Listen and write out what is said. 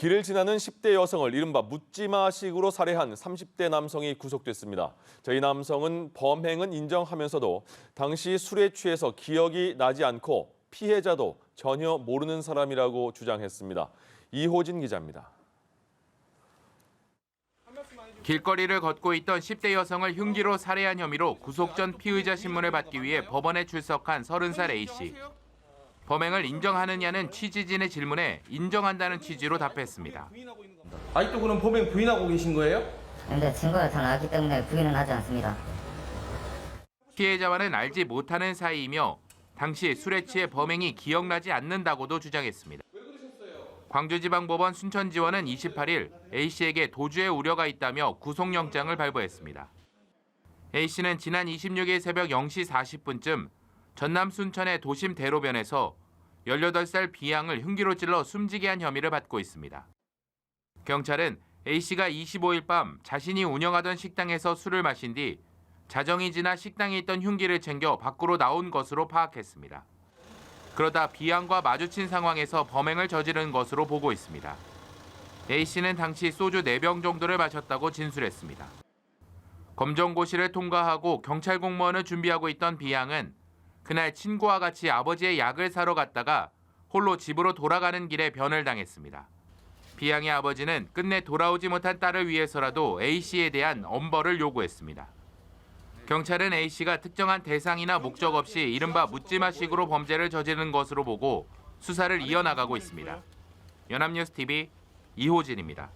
길을 지나는 10대 여성을 이른바 묻지마식으로 살해한 30대 남성이 구속됐습니다. 저희 남성은 범행은 인정하면서도 당시 술에 취해서 기억이 나지 않고 피해자도 전혀 모르는 사람이라고 주장했습니다. 이호진 기자입니다. 길거리를 걷고 있던 10대 여성을 흉기로 살해한 혐의로 구속 전 피의자 신문을 받기 위해 법원에 출석한 30살 A씨. 범행을 인정하느냐는 취지진의 질문에 인정한다는 취지로 답했습니다. 아직도 그럼 범행 부인하고 계신 거예요? 근데 증거가 다 나왔기 때문에 부인은 하지 않습니다. 피해자와는 알지 못하는 사이이며 당시 술에 취해 범행이 기억나지 않는다고도 주장했습니다. 광주지방법원 순천지원은 28일 A씨에게 도주의 우려가 있다며 구속영장을 발부했습니다. A씨는 지난 26일 새벽 0시 40분쯤 전남 순천의 도심 대로변에서 18살 B양을 흉기로 찔러 숨지게 한 혐의를 받고 있습니다. 경찰은 A씨가 25일 밤 자신이 운영하던 식당에서 술을 마신 뒤 자정이 지나 식당에 있던 흉기를 챙겨 밖으로 나온 것으로 파악했습니다. 그러다 B양과 마주친 상황에서 범행을 저지른 것으로 보고 있습니다. A씨는 당시 소주 4병 정도를 마셨다고 진술했습니다. 검정고시를 통과하고 경찰 공무원을 준비하고 있던 B양은 그날 친구와 같이 아버지의 약을 사러 갔다가 홀로 집으로 돌아가는 길에 변을 당했습니다. B양의 아버지는 끝내 돌아오지 못한 딸을 위해서라도 A씨에 대한 엄벌을 요구했습니다. 경찰은 A씨가 특정한 대상이나 목적 없이 이른바 묻지마식으로 범죄를 저지른 것으로 보고 수사를 이어나가고 있습니다. 연합뉴스 TV 이호진입니다.